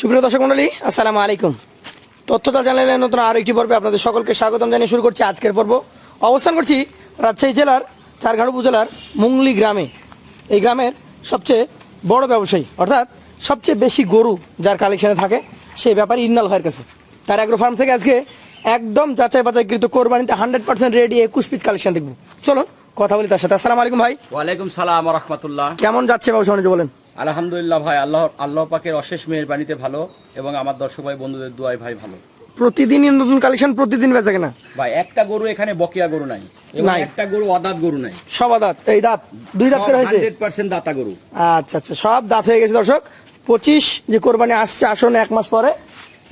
সুপ্রিয় দর্শক মন্ডলী আসসালামু আলাইকুম। তথ্যতা চ্যানেলের নতুন আরও একটি পর্বে আপনাদের সকলকে স্বাগতম জানিয়ে শুরু করছি আজকের পর্ব। অবস্থান করছি রাজশাহী জেলার চারঘাট উপজেলার মুংলি গ্রামে। এই গ্রামের সবচেয়ে বড় ব্যবসায়ী অর্থাৎ সবচেয়ে বেশি গরু যার কালেকশনে থাকে সেই ব্যাপারে ইন্নাল ভাইয়ের কাছে। তার অ্যাগ্রো ফার্ম থেকে আজকে একদম যাচাই বাছাইকৃত কোরবানিতে হান্ড্রেড পার্সেন্ট রেডি একুশ পিস কালেকশন দেখব। চলুন কথা বলি তার সাথে। আসসালামু আলাইকুম ভাই। ওয়ালাইকুম সালাম রহমতুল্লাহ। কেমন যাচ্ছে ব্যবসা বাণিজ্য বলেন? আলহামদুলিল্লাহ ভাই আল্লাহ আল্লাহ পাকের অশেষ মেহরবানিতে ভালো এবং আমার দর্শক ভাই বন্ধুদের দুয়াই ভাই ভালো। প্রতিদিন নতুন কালেকশন প্রতিদিন বেচা কেনা? ভাই একটা গরু এখানে বকিয়া গরু নাই। একটা গরু অদাত গরু নাই। সব দাঁত এই দাঁত? দুই দাঁত করে হয়েছে? হান্ড্রেড পার্সেন্ট দাতা গরু। আচ্ছা আচ্ছা সব দাঁত হয়ে গেছে দর্শক। পঁচিশ যে কোরবানি আসছে আসলে এক মাস পরে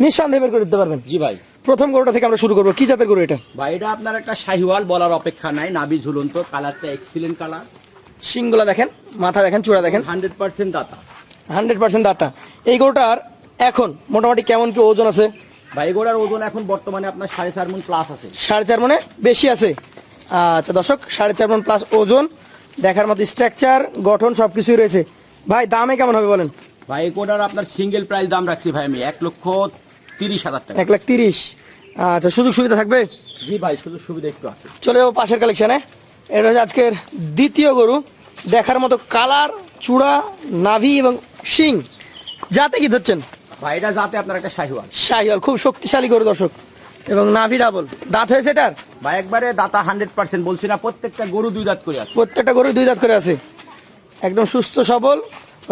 নিঃসন্দেহে বের করে দিতে পারবেন। জি ভাই। প্রথম গরুটা থেকে আমরা শুরু করব। কি জাতের গরু এটা? ভাই এটা আপনার একটা শাহিওয়াল বলার অপেক্ষা নাই নাবি ঝুলন্ত কালারটা এক্সিলেন্ট কালার শিংগুলা দেখেন। মাথা দেখেন চূড়া দেখেন। হান্ড্রেড পার্সেন্ট দাতা। হান্ড্রেড পার্সেন্ট দাঁতা। এই গরুটার এখন মোটামুটি কেমন কি ওজন আছে? ভাই গোড়ার ওজন এখন বর্তমানে আপনার সাড়ে চার মন প্লাস আছে। সাড়ে চার মনে বেশি আছে? আচ্ছা দর্শক সাড়ে চার মন প্লাস ওজন দেখার মতো স্ট্রাকচার গঠন সব কিছুই রয়েছে। ভাই দামে কেমন হবে বলেন? ভাই গোড়ার আপনার সিঙ্গেল প্রাইস দাম রাখছি ভাই আমি এক লক্ষ তিরিশ হাজার টাকা। এক লাখ তিরিশ। আচ্ছা সুযোগ সুবিধা থাকবে? জি ভাই সুযোগ সুবিধা একটু আছে। চলে যাব পাশের কালেকশনে এটা হচ্ছে আজকের দ্বিতীয় গরু। দেখার মতো কালার চূড়া নাভি এবং শিং। যাতে কি ধরছেন? ভাই এটা যাতে আপনার একটা শাহিওয়াল। শাহিয়াল খুব শক্তিশালী গরু দর্শক। এবং নাভি ডাবল। দাঁত হয়েছে এটার? ভাই একবারে দাতা হান্ড্রেড পার্সেন্ট বলছি না প্রত্যেকটা গরু দুই দাঁত করে আছে। প্রত্যেকটা গরু দুই দাঁত করে আছে। একদম সুস্থ সবল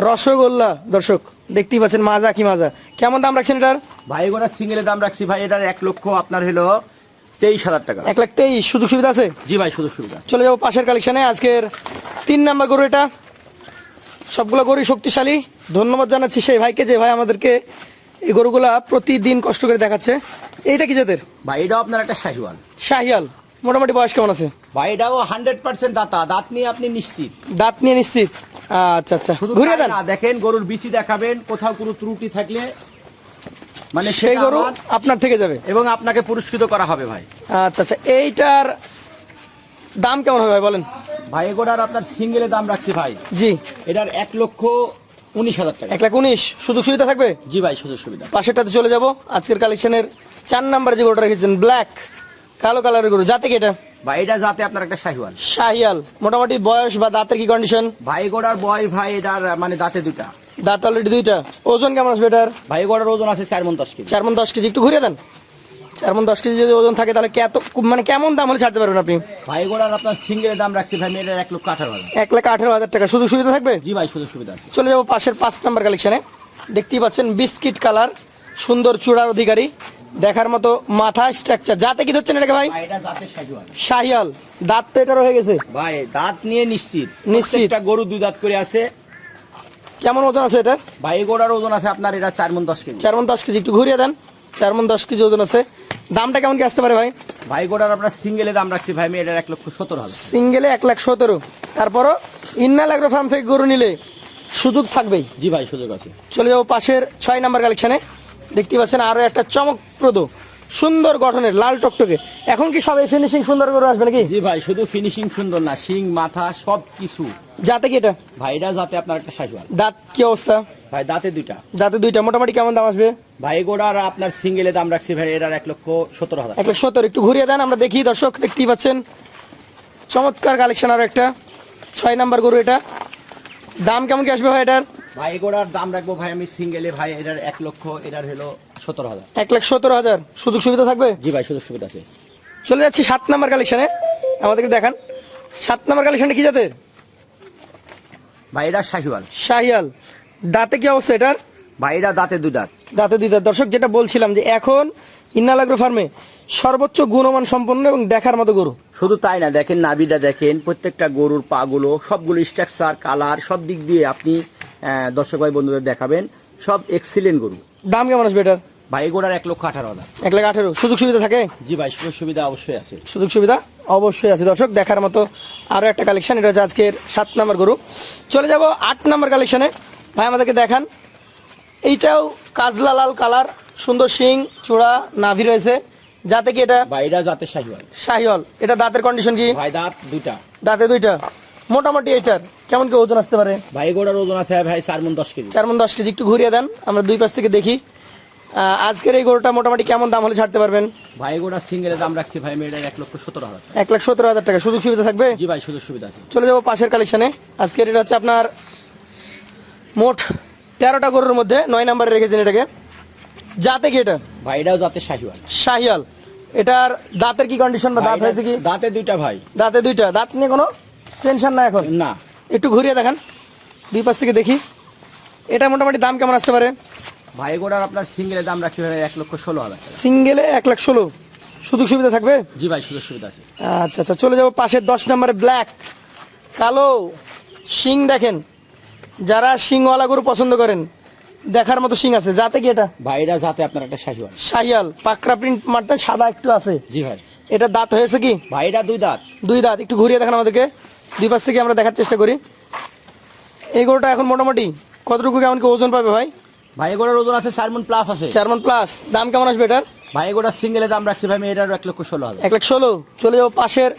রসগোল্লা দর্শক। দেখতেই পাচ্ছেন মাজা কি মাজা। কেমন দাম রাখছেন এটার? ভাই গোড়া সিঙ্গেলের দাম রাখছি। ভাই এটার এক লক্ষ আপনার হলো তেইশ হাজার টাকা। এক লাখ তেইশ সুযোগ সুবিধা আছে? জি ভাই সুযোগ সুবিধা। চলে যাব পাশের কালেকশনে আজকের তিন নাম্বার গরু এটা। সবগুলো গরুই শক্তিশালী। ধন্যবাদ জানাচ্ছি সেই ভাইকে যে ভাই আমাদেরকে এই গরুগুলা প্রতিদিন কষ্ট করে দেখাচ্ছে। এইটা কি জাতের? ভাই এটাও আপনার একটা শাহিওয়াল। শাহিয়াল মোটামুটি বয়স কেমন আছে? ভাই এটাও হান্ড্রেড পার্সেন্ট দাতা। দাঁত নিয়ে আপনি নিশ্চিত। দাঁত নিয়ে নিশ্চিত। আচ্ছা আচ্ছা। দেন। দেখেন গরুর বিচি দেখাবেন কোথাও কোনো ত্রুটি থাকলে মানে সেই গরু আপনার থেকে যাবে। এবং আপনাকে পুরস্কৃত করা হবে ভাই। আচ্ছা আচ্ছা এইটার দাম কেমন হবে ভাই বলেন? ভাই গোড়ার আপনার সিঙ্গেলের দাম রাখছি ভাই। জি। এটার এক লক্ষ উনিশ হাজার টাকা। এক লাখ উনিশ সুযোগ সুবিধা থাকবে? জি ভাই সুযোগ সুবিধা। পাশেরটাতে চলে যাব। আজকের কালেকশনের চার নাম্বার যে গরুটা রেখেছেন ব্ল্যাক কালো কালারের গরু। যাতে কি এটা? ভাই এটা যাতে আপনার একটা শাহিওয়াল। শাহিয়াল মোটামুটি বয়স বা দাঁতের কি কন্ডিশন ভাই গোড়ার বয় ভাই এটার মানে দাঁতে দুটা দাঁত অলরেডি দুইটা। ওজন কেমন আসবে এটার ভাই গোড়ার ওজন আছে চার মন দশ কেজি। চার মন দশ কেজি। একটু ঘুরিয়ে দেন। চার মন দশ কেজি যদি ওজন থাকে তাহলে কত মানে কেমন দাম হলে ছাড়তে পারবেন আপনি? ভাই গোড়ার আপনার সিঙ্গেলের দাম রাখছি ভাই মেয়েটার এক লক্ষ আঠারো হাজার। এক লাখ আঠেরো হাজার টাকা। সুযোগ সুবিধা থাকবে? জি ভাই সুযোগ সুবিধা আছে। চলে যাব পাশের পাঁচ নাম্বার কালেকশনে দেখতেই পাচ্ছেন বিস্কিট কালার সুন্দর চূড়ার অধিকারী। দেখার মতো মাথা স্ট্রাকচার যাতে কি ধরছেন এটাকে ভাই? এটা শাহিয়াল। দাঁত তো এটার হয়ে গেছে? ভাই দাঁত নিয়ে নিশ্চিত। নিশ্চিত। গরু দুই দাঁত করে আছে। কেমন ওজন আছে এটা? ভাই গোড়ার ওজন আছে আপনার এটা চার মন দশ কেজি। চার মন দশ কেজি একটু ঘুরিয়ে দেন। চার মন দশ কেজি ওজন আছে। দামটা কেমন কি আসতে পারে ভাই? ভাই গোড়ার আপনার সিঙ্গেলে দাম রাখছি। ভাই মেয়েটার এক লক্ষ সতেরো হাজার। সিঙ্গেলে এক লাখ সতেরো। তারপরও ইন্নাল অ্যাগ্রো ফার্ম থেকে গরু নিলে সুযোগ থাকবেই। জি ভাই সুযোগ আছে। চলে যাব পাশের ছয় নাম্বার কালেকশনে দেখতে পাচ্ছেন আরও একটা চমকপ্রদ সুন্দর গঠনের লাল টকটকে। এখন কি সবাই ফিনিশিং সুন্দর করে আসবে নাকি? জি ভাই শুধু ফিনিশিং সুন্দর না শিং মাথা সব কিছু যাতে কি এটা? ভাই এটা যাতে আপনার একটা শাহিওয়াল দাঁত কি অবস্থা? ভাই দাঁতে দুইটা। দাঁতে দুইটা মোটামুটি কেমন দাম আসবে? ভাই গোড়ার আপনার সিঙ্গেলে দাম রাখছি ভাই এটার এক লক্ষ সত্তর হাজার। এক লক্ষ সত্তর একটু ঘুরিয়ে দেন আমরা দেখি দর্শক দেখতেই পাচ্ছেন। চমৎকার কালেকশন আরও একটা। ছয় নাম্বার গরু এটা। দাম কেমন কি আসবে ভাই এটার? ভাই গোড়ার দাম রাখব ভাই আমি সিঙ্গেলে ভাই এটার এক লক্ষ এটার হলো সত্তর হাজার। এক লাখ সত্তর হাজার। সুযোগ সুবিধা থাকবে? জি ভাই সুযোগ সুবিধা আছে। চলে যাচ্ছি সাত নাম্বার কালেকশনে আমাদেরকে দেখান। সাত নাম্বার কালেকশনটা কি জাতের? ভাই এটা শাহিওয়াল। শাহিয়াল দাঁতে কি অবস্থা এটার? ভাই এটা দাঁতে দুই দাঁত। দাঁতে দুই দাঁত। দর্শক যেটা বলছিলাম যে এখন ইন্নালাগ্রো ফার্মে সর্বোচ্চ গুণমান সম্পন্ন এবং দেখার মতো গরু। শুধু তাই না দেখেন নাবিটা দেখেন প্রত্যেকটা গরুর পাগুলো সবগুলো স্ট্রাকচার কালার সব দিক দিয়ে আপনি দর্শক ভাই বন্ধুদের দেখাবেন। সব এক্সিলেন্ট গরু। দাম কেমন আসবে এটার? ভাই গোড়ার এক লক্ষ আঠারো হাজার। এক লাখ আঠেরো। সুযোগ সুবিধা থাকে? জি ভাই সুযোগ সুবিধা অবশ্যই আছে। সুযোগ সুবিধা অবশ্যই আছে। দর্শক দেখার মতো আরও একটা কালেকশন এটা হচ্ছে আজকের সাত নাম্বার গরু। চলে যাব আট নাম্বার কালেকশনে ভাই আমাদেরকে দেখান। এইটাও কাজলা লাল কালার সুন্দর শিং চূড়া নাভি রয়েছে। যাতে কি এটা ভাই এটা যাতে শাহিওয়াল। শাহিওয়াল। এটা দাঁতের কন্ডিশন কি? ভাই দাঁত দুইটা। দাঁতে দুইটা। মোটামুটি এটার। কেমন কি ওজন আসতে পারে? ভাই গোড়ার ওজন আছে ভাই চার মন দশ কেজি। চার মন দশ কেজি। একটু ঘুরিয়ে দেন আমরা দুই পাশ থেকে দেখি। আজকের এই গরুটা মোটামুটি কেমন দাম হলে ছাড়তে পারবেন? ভাই গোড়া সিঙ্গেলের দাম রাখছি ভাই মেয়েটার এক লক্ষ সতেরো হাজার এক লাখ সতেরো হাজার টাকা। সুযোগ সুবিধা থাকবে? জি ভাই সুযোগ সুবিধা আছে। চলে যাব পাশের কালেকশনে আজকের এটা হচ্ছে আপনার মোট তেরোটা গরুর মধ্যে নয় নাম্বারে রেখেছেন এটাকে। যাতে কি এটা? ভাই এটাও যাতে শাহিওয়াল। শাহিয়াল এটার দাঁতের কি কন্ডিশন বা দাঁত হয়েছে কি? দাঁতে দুইটা ভাই। দাঁতে দুইটা। দাঁত নিয়ে কোনো টেনশন না এখন? না। একটু ঘুরিয়ে দেখান দুই পাশ থেকে দেখি। এটা মোটামুটি দাম কেমন আসতে পারে? ভাই গোড়ার আপনার সিঙ্গেলের দাম রাখি ভাই এক লক্ষ ষোলো হাজার সিঙ্গেলে এক লাখ ষোলো। সুযোগ সুবিধা থাকবে? জি ভাই সুযোগ সুবিধা আছে। আচ্ছা আচ্ছা চলে যাব পাশের দশ নম্বরে ব্ল্যাক। কালো শিং দেখেন যারা শিংওয়ালা গরু পছন্দ করেন দেখার মতো শিং আছে। যাতে কি এটা? ভাই এটা যাতে আপনার একটা শাহিওয়াল। শাহিয়াল পাকড়া প্রিন্ট মারতে সাদা একটু আছে। জি ভাই। এটা দাঁত হয়েছে কি? ভাই এটা দুই দাঁত। দুই দাঁত একটু ঘুরিয়ে দেখান আমাদেরকে। দুই পাশ থেকে আমরা দেখার চেষ্টা করি। এই গরুটা এখন মোটামুটি কতটুকু কেমন কি ওজন পাবে ভাই? ভাই গোড়ার ওজন আছে চার মন প্লাস আছে। চারমন প্লাস দাম কেমন আসবে এটার? ভাই গোড়ার সিঙ্গেলের দাম রাখছি ভাই মেয়েটার এক লক্ষ ষোলো হাজার। এক লাখ ষোলো। চলে যাব পাশের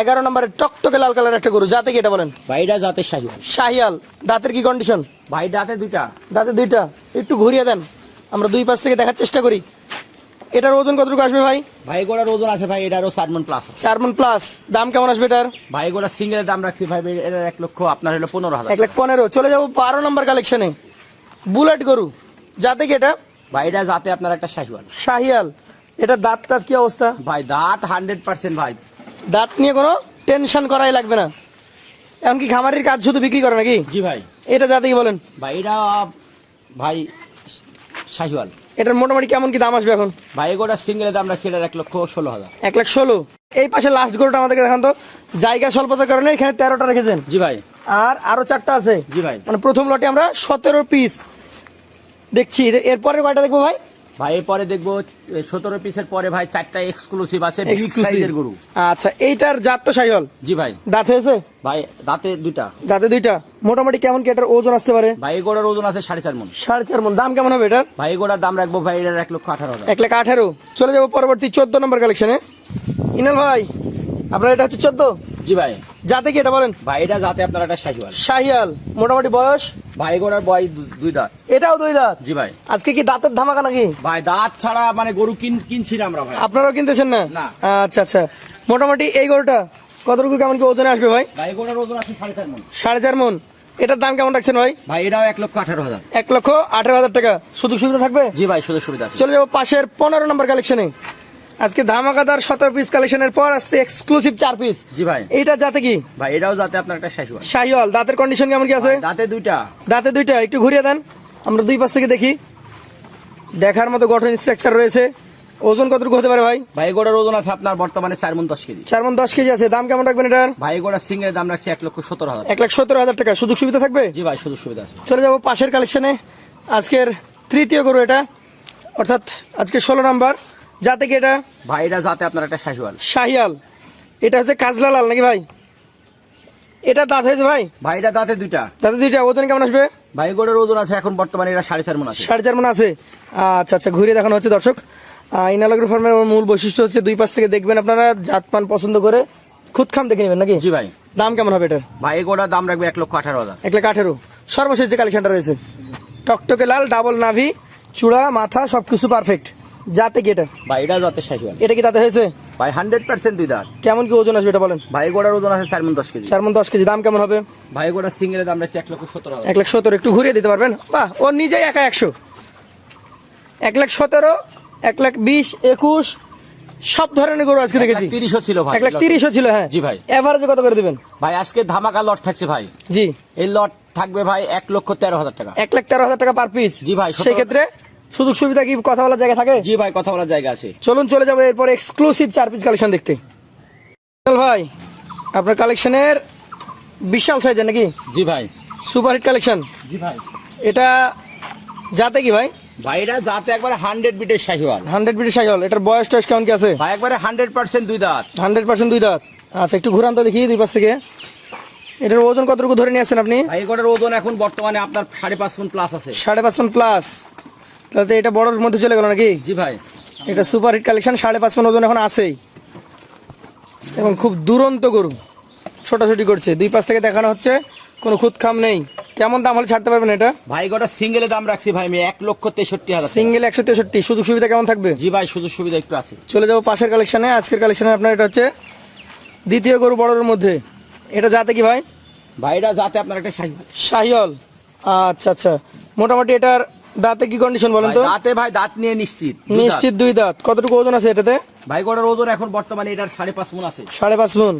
এগারো নম্বরের টকটকে লাল কালার একটা গরু। যাতে কি এটা বলেন? ভাই এটা যাতে শাহিওয়াল শাহিয়াল। দাঁতের কি কন্ডিশন ভাই দাঁতে দুইটা। দাঁতে দুইটা। একটু ঘুরিয়ে দেন। আমরা দুই পাশ থেকে দেখার চেষ্টা করি। এটার ওজন কতটুকু আসবে ভাই? ভাই গোড়ার ওজন আছে ভাই এটারও চার মন প্লাস চার মন প্লাস দাম কেমন আসবে এটার? ভাই গোড়ার সিঙ্গেলের দাম রাখছি ভাই এটার এক লক্ষ আপনার হলো পনেরো হাজার এক লাখ পনেরো। চলে যাব বারো নম্বর কালেকশনে বুলেট গরু যাতে কি এটা? ভাই এটা যাতে আপনার একটা শাহিওয়াল। শাহিয়াল। এটা দাঁত টাত কি অবস্থা? ভাই দাঁত হান্ড্রেড পার্সেন্ট ভাই। দাঁত নিয়ে কোনো টেনশন করাই লাগবে না। এমনকি খামারির কাজ শুধু বিক্রি করে নাকি? জি ভাই। এটা যাতে কি বলেন? ভাই এটা ভাই শাহিওয়াল। এটার মোটামুটি কেমন কি দাম আসবে এখন? ভাই গোটা সিঙ্গেলের দাম রাখছি এটার এক লক্ষ ষোলো হাজার। এক লাখ ষোলো। এই পাশে লাস্ট গরুটা আমাদেরকে দেখান তো। জায়গা স্বল্পতার কারণে এখানে তেরোটা রেখেছেন। জি ভাই। আর আরও চারটা আছে। জি ভাই। মানে প্রথম লটে আমরা সতেরো পিস দেখছি। এরপরের এরপরে কয়টা দেখব ভাই? ভাই এরপরে দেখব সতেরো পিসের পরে ভাই চারটা এক্সক্লুসিভ আছে বিগ সাইজের গরু। আচ্ছা এইটার জাত তো সাইহল? জি ভাই। দাঁত হয়েছে? ভাই দাঁতে দুইটা। দাঁতে দুইটা। মোটামুটি কেমন কি এটার ওজন আসতে পারে? ভাই গোড়ার ওজন আছে সাড়ে চার মন। সাড়ে চার মন। দাম কেমন হবে এটার? ভাই গোড়ার দাম রাখব ভাই এটার এক লক্ষ আঠারো এক লাখ আঠারো। চলে যাব পরবর্তী চোদ্দ নম্বর কালেকশনে ইনাল ভাই আপনার এটা হচ্ছে চোদ্দ? জি ভাই। যাতে কি এটা বলেন? ভাই এটা যাতে আপনার একটা শাহিওয়াল শাহিয়াল মোটামুটি বয়স? ভাই গোড়ার বয় দুই দাঁত। এটাও দুই দাঁত? জি ভাই। আজকে কি দাঁতের ধামাকা নাকি? ভাই দাঁত ছাড়া মানে গরু কিন কিনছি না আমরা ভাই। আপনারাও কিনতেছেন না। আচ্ছা আচ্ছা। মোটামুটি এই গরুটা কতটুকু কেমন কি ওজনে আসবে ভাই? ভাই গোড়ার ওজন আছে সাড়ে চার মন। সাড়ে চার মন। এটার দাম কেমন রাখছেন ভাই? ভাই এটাও এক লক্ষ আঠারো হাজার। এক লক্ষ আঠারো হাজার টাকা। সুযোগ সুবিধা থাকবে? জি ভাই সুযোগ সুবিধা চলে যাব পাশের পনেরো নম্বর কালেকশনে আজকে ধামাকাদার সতেরো পিস কালেকশনের পর আসছে এক্সক্লুসিভ চার পিস জি ভাই। এটা যাতে কি? ভাই এটাও যাতে আপনার একটা শাহিওয়াল শাহিওয়াল দাঁতের কন্ডিশন কেমন কি আছে? দাঁতে দুইটা। দাঁতে দুইটা। একটু ঘুরিয়ে দেন। আমরা দুই পাশ থেকে দেখি। দেখার মতো গঠন স্ট্রাকচার রয়েছে। ওজন কতটুকু হতে পারে ভাই? ভাই গোড়ার ওজন আছে আপনার বর্তমানে চার মন দশ কেজি। চার মন দশ কেজি আছে। দাম কেমন রাখবেন এটার? ভাই গোড়ার সিঙ্গের দাম রাখছি এক লক্ষ সতেরো হাজার এক লাখ সতেরো হাজার টাকা। সুযোগ সুবিধা থাকবে? জি ভাই সুযোগ সুবিধা আছে। চলে যাব পাশের কালেকশনে আজকের তৃতীয় গরু এটা। অর্থাৎ আজকে ষোলো নাম্বার। যাতে কি এটা? ভাই এটা যাতে আপনার একটা শাহিওয়াল। শাহিয়াল। এটা হচ্ছে কাজলা লাল নাকি ভাই? এটা দাঁত হয়েছে ভাই? ভাই এটা দাঁতে দুইটা। দাঁতে দুইটা। ওজন কেমন আসবে? ভাই গোড়ার ওজন আছে এখন বর্তমানে এটা সাড়ে চার মন আছে। সাড়ে চার মন আছে। আচ্ছা আচ্ছা ঘুরে দেখানো হচ্ছে দর্শক। ইনালাগ্রো ফার্মের মূল বৈশিষ্ট্য হচ্ছে দুই পাশ থেকে দেখবেন আপনারা জাত পান পছন্দ করে খুদখাম দেখে নেবেন নাকি? জি ভাই। দাম কেমন হবে এটার? ভাই গোড়ার দাম রাখবে এক লক্ষ আঠারো হাজার। এক লাখ আঠেরো। সর্বশেষ যে কালেকশনটা রয়েছে টকটকে লাল ডাবল নাভি চূড়া মাথা সবকিছু পারফেক্ট যাতে কি এটা? ভাই এটা যাতে এটা কি তাতে হয়েছে? ভাই হান্ড্রেড পার্সেন্ট দুই দাঁত। কেমন কি ওজন আসবে এটা বলেন? ভাই গোড়ার ওজন আছে চার মন দশ কেজি। চার মন দশ কেজি দাম কেমন হবে? ভাই গোড়ার সিঙ্গেলের দাম রাখছি এক লক্ষ সতেরো এক লাখ সতেরো একটু ঘুরিয়ে দিতে পারবেন? বাহ ও নিজেই একা একশো। এক লাখ সতেরো এক লাখ বিশ একুশ সব ধরনের গরু আজকে দেখেছি। তিরিশও ছিল ভাই এক লাখ তিরিশও ছিল হ্যাঁ। জি ভাই। এভারেজে কত করে দিবেন? ভাই আজকে ধামাকা লট থাকছে ভাই। জি। এই লট থাকবে ভাই এক লক্ষ তেরো হাজার টাকা। এক লাখ তেরো হাজার টাকা পার পিস জি ভাই, সতেরো- সেই ক্ষেত্রে সুযোগ সুবিধা কি কথা বলার জায়গা থাকে? জি ভাই কথা বলার জায়গা আছে। চলুন চলে যাব এরপর এক্সক্লুসিভ চার পিস কালেকশন দেখতে। ভাই আপনার কালেকশনের বিশাল সাইজের নাকি? জি ভাই। সুপারহিট কালেকশন জি ভাই। এটা যাতে কি ভাই? ভাইরা যাতে একবারে হান্ড্রেড বিটের শাহিওয়াল। হান্ড্রেড এটার বয়স টয়স কেমন কি আছে? ভাই একবারে হান্ড্রেড পার্সেন্ট দুই দাঁত। হান্ড্রেড পার্সেন্ট দুই দাঁত। আচ্ছা একটু ঘুরান তো দেখি দুই পাশ থেকে। এটার ওজন কতটুকু ধরে নিয়ে আসছেন আপনি? ভাই ওজন এখন বর্তমানে আপনার সাড়ে পাঁচ মন প্লাস আছে। সাড়ে পাঁচ মন প্লাস তাহলে এটা বড়োর মধ্যে চলে গেল নাকি? জি ভাই। এটা সুপার হিট কালেকশন সাড়ে পাঁচ ওজন এখন আছেই। এবং খুব দুরন্ত গরু। ছোটাছুটি করছে। দুই পাশ থেকে দেখানো হচ্ছে কোনো খাম নেই। কেমন দাম হলে ছাড়তে পারবেন এটা? ভাই গোটা সিঙ্গেলে দাম রাখছি ভাই আমি এক লক্ষ তেষট্টি হাজার সিঙ্গেল একশো তেষট্টি। সুযোগ সুবিধা কেমন থাকবে? জি ভাই সুযোগ সুবিধা একটু আছে। চলে যাব পাশের কালেকশনে আজকের কালেকশনে আপনার এটা হচ্ছে দ্বিতীয় গরু বড়োর মধ্যে। এটা যাতে কি ভাই? ভাইরা যাতে আপনার একটা সাই শাহিওল আচ্ছা আচ্ছা। মোটামুটি এটার দাঁতে কি কন্ডিশন বলেন তো? দাঁতে ভাই দাঁত নিয়ে নিশ্চিত। নিশ্চিত দুই দাঁত। কতটুকু ওজন আছে এটাতে? ভাই গোটার ওজন এখন বর্তমানে এটার সাড়ে পাঁচ মন আছে। সাড়ে পাঁচ মন।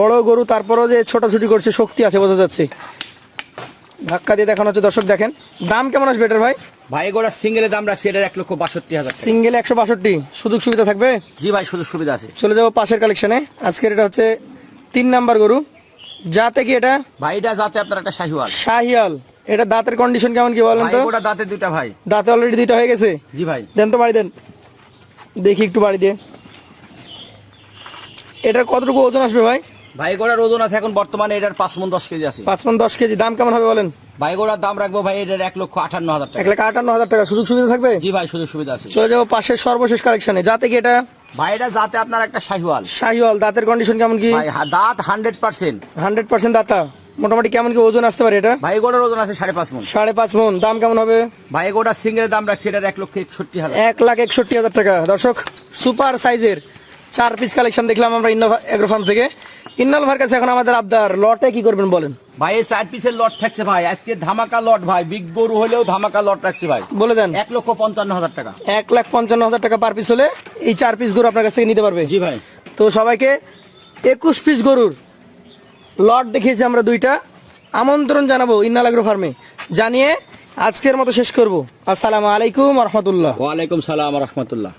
বড় গরু তারপরও যে ছোটাছুটি করছে শক্তি আছে বোঝা যাচ্ছে। ধাক্কা দিয়ে দেখানো হচ্ছে দর্শক দেখেন। দাম কেমন আসবে এটার ভাই? ভাই গোটা সিঙ্গেলে দাম রাখছি এটার এক লক্ষ বাষট্টি হাজার। সিঙ্গেল একশো বাষট্টি। সুযোগ সুবিধা থাকবে? জি ভাই সুযোগ সুবিধা আছে। চলে যাব পাশের কালেকশনে আজকের এটা হচ্ছে তিন নাম্বার গরু। যাতে কি এটা? ভাই এটা যাতে আপনার একটা শাহিওয়াল। শাহিয়াল এটা দাঁতের কন্ডিশন কেমন কি বলেন তো? গোটা দাঁতে দুইটা ভাই। দাঁতে অলরেডি দুইটা হয়ে গেছে? জি ভাই। দেন তো বাড়ি দেন। দেখি একটু বাড়ি দিয়ে। এটার কতটুকু ওজন আসবে ভাই? ভাই গোড়ার ওজন আছে এখন বর্তমানে এটার পাঁচ মন দশ কেজি আছে। পাঁচ মন দশ কেজি। দাম কেমন হবে বলেন? ভাই গোড়ার দাম রাখব ভাই এটার এক লক্ষ আটান্ন হাজার এক টাকা লাখ আটান্ন হাজার টাকা। সুযোগ সুবিধা থাকবে? জি ভাই সুযোগ সুবিধা আছে। চলে যাব পাশের সর্বশেষ কালেকশনে যাতে কি এটা ভাই এটা যাতে আপনার একটা শাহিওয়াল। শাহিওয়াল। দাঁতের কন্ডিশন কেমন কি? ভাই দাঁত হান্ড্রেড পার্সেন্ট হান্ড্রেড পার্সেন্ট দাঁতা। মোটামুটি কেমন কি ওজন আসতে পারে এটা? ভাই গোড়ার ওজন আছে সাড়ে পাঁচ মন। সাড়ে পাঁচ মন। দাম কেমন হবে? ভাই গোড়ার সিঙ্গেলের দাম রাখছি এটার এক লক্ষ একষট্টি হাজার। এক লাখ একষট্টি হাজার টাকা। দর্শক সুপার সাইজের চার পিস কালেকশন দেখলাম আমরা ইন্নোভা এগ্রো ফার্ম থেকে। ইন্নাল ভাইয়ের কাছে এখন আমাদের আবদার। লটে কি করবেন বলেন? ভাই এই চার পিসের লট থাকছে ভাই। আজকে ধামাকা লট ভাই। বিগ গরু হলেও ধামাকা লট রাখছে ভাই। বলে দেন। এক লক্ষ পঞ্চান্ন হাজার টাকা। এক লাখ পঞ্চান্ন হাজার টাকা পার পিস হলে এই চার পিস গরু আপনার কাছ থেকে নিতে পারবে? জি ভাই। তো সবাইকে একুশ পিস গরুর লট দেখিয়েছি আমরা দুইটা। আমন্ত্রণ জানাব ইন্নালাগ্রো ফার্মে। জানিয়ে আজকের মতো শেষ করব। আসসালামু আলাইকুম রহমতুল্লাহ। ওয়ালাইকুম সালাম রহমতুল্লাহ।